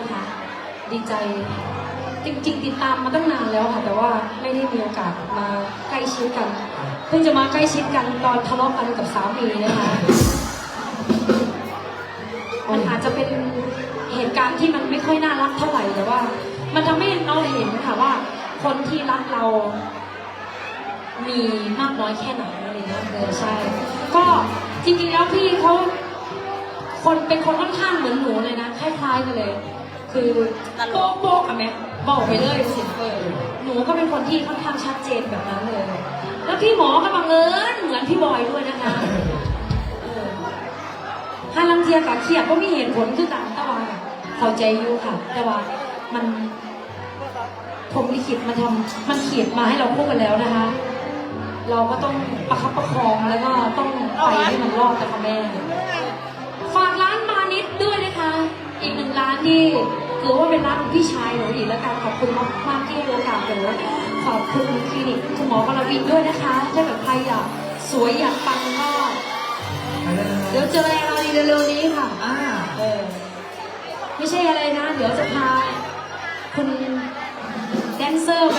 นะคะ ดีใจจริงๆติดตามมาตั้งนานแล้วค่ะ แต่ว่าไม่ได้มีโอกาสมาใกล้ชิดกัน เพิ่งจะมาใกล้ชิดกันตอนทะเลาะกันกับสามีนะคะมันอาจจะเป็นเหตุการณ์ที่มันไม่ค่อยน่ารักเท่าไหร่แต่ว่า มันทำให้เราเห็นค่ะว่า คนที่รักเรา มีมากน้อยแค่ไหนอะไรเงี้ยเออใช่ ก็จริงๆแล้วพี่เขาคนเป็นคนค่อนข้างเหมือนหนูเลยนะคล้ายๆกันเลย คือโป๊กโป๊กอะแม่บอกไปเลยสิเออหนูก็เป็นคนที่ค่อนข้างชัดเจนแบบนั้นเลย แล้วพี่หมอก็บังเอิญเหมือนพี่บอยด้วยนะคะฮาลังเทียกับเครียดก็มีเหตุผลคือกันต่ว่าเข้าใจอยู่ค่ะ แต่ว่ามันผมลิขิตมาทำมันเขียนมาให้เราพูดกันแล้วนะคะ เราก็ต้องประคับประคองแล้วก็ต้องไปให้มันรอดนะคะแม่ ที่ถือว่าเป็นร้านของพี่ชายหนูอีกแล้วกันขอบคุณมากมากๆที่ให้โอกาสหนูขอบคุณคลินิกคุณหมอกรวินด้วยนะคะ ถ้าเกิดใครอยากสวยอยากปังก็เดี๋ยวเจอเราดีเร็วๆนี้ค่ะอ่าเออไม่ใช่อะไรนะ เดี๋ยวจะพาคุณแดนเซอร์ไป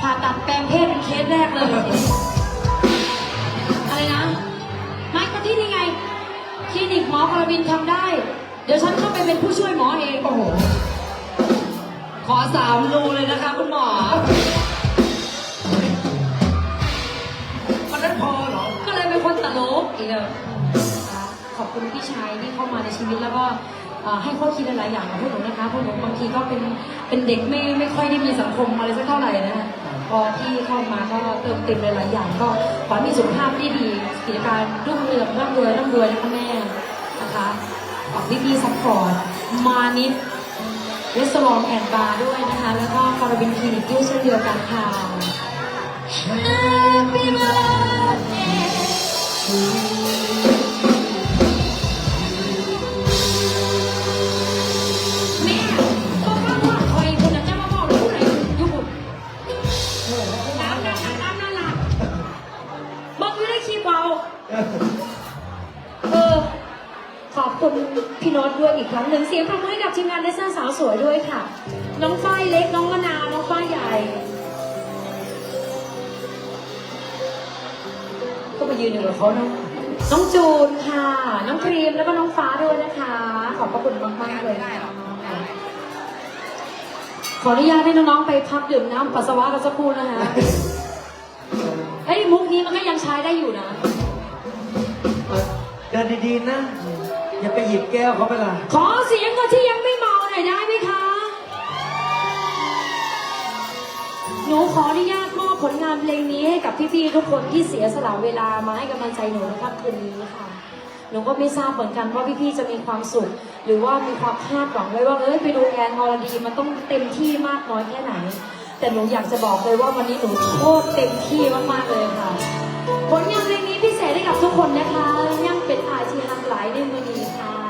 ผ่าตัดแปลงเพศเป็นเคสแรกเลย อะไรนะ ไม่ก็ที่นี่ไงคลินิกหมอกรวินทำได้ เดี๋ยวฉันเข้าไปเป็นผู้ช่วยหมอเองโอ้โหขอสามรูเลยนะคะคุณหมอมันนั้นพอเหรอ ก็เลยเป็นคนตลกอีกเลยนะคะขอบคุณพี่ชายที่เข้ามาในชีวิตแล้วก็เอ่อให้ข้อคิดหลายๆอย่างกับพวกหนูนะคะพวกหนูบางทีก็เป็นเป็นเด็กไม่ไม่ค่อยได้มีสังคมอะไรสักเท่าไหร่นะคะพอพี่เข้ามาก็เติมเต็มหลายๆอย่าง ก็ขอให้มีสุขภาพที่ดีกิจการรุ่งเรืองร่ำรวยร่ำรวยนะคะแม่นะคะ ขอบพี่พี่ซัพพอร์ตมานิดเรสตอรองแอนบาร์ด้วยนะคะ แล้วก็คาราบินคลินิกด้วยเช่นเดียวกันค่ะ Happy birthday แม่ก็ฟังว่าคอยคนนั้นจะมาบอกรู้ไหนยุบน้ำน้ำน้ำน้ำน้ำบอกอยู่ได้คีย์เบา พี่โน้ตด้วยอีกครั้งหนึ่งเสียงปรบมือให้กับทีมงานเลสเซอร์สาวสวยด้วยค่ะ น้องฝ้ายเล็กน้องมะนาวน้องฝ้ายใหญ่ก็มายืนอยู่กับเขาเนาะน้องจูนค่ะ น้องครีมแล้วก็น้องฟ้าด้วยนะคะ ขอบพระคุณมากๆเลยนะคะขออนุญาตให้น้องๆไปพักดื่มน้ำปัสสาวะกันสักครู่นะคะเฮ้ยมุกนี้มันก็ยังใช้ได้อยู่นะ เดินดีๆนะ อย่าไปหยิบแก้วเขาไปล่ะขอเสียงคนที่ยังไม่เมาหน่อยได้ไหมคะ หนูขออนุญาตมอบผลงานเพลงนี้ให้กับพี่ๆทุกคนที่เสียสละเวลามาให้กำลังใจหนูในค่ำคืนนี้ค่ะ หนูก็ไม่ทราบเหมือนกันว่าพี่ๆจะมีความสุข หรือว่ามีความคาดหวังไว้ว่าเอ้ยไปดูแอนอรดีมันต้องเต็มที่มากน้อยแค่ไหน แต่หนูอยากจะบอกเลยว่าวันนี้หนูโคตรเต็มที่มากๆเลยค่ะ ผลงานเพลงนี้พิเศษให้กับทุกคนนะคะ เป็นพายที่หักหลายในมือนี้ค่ะ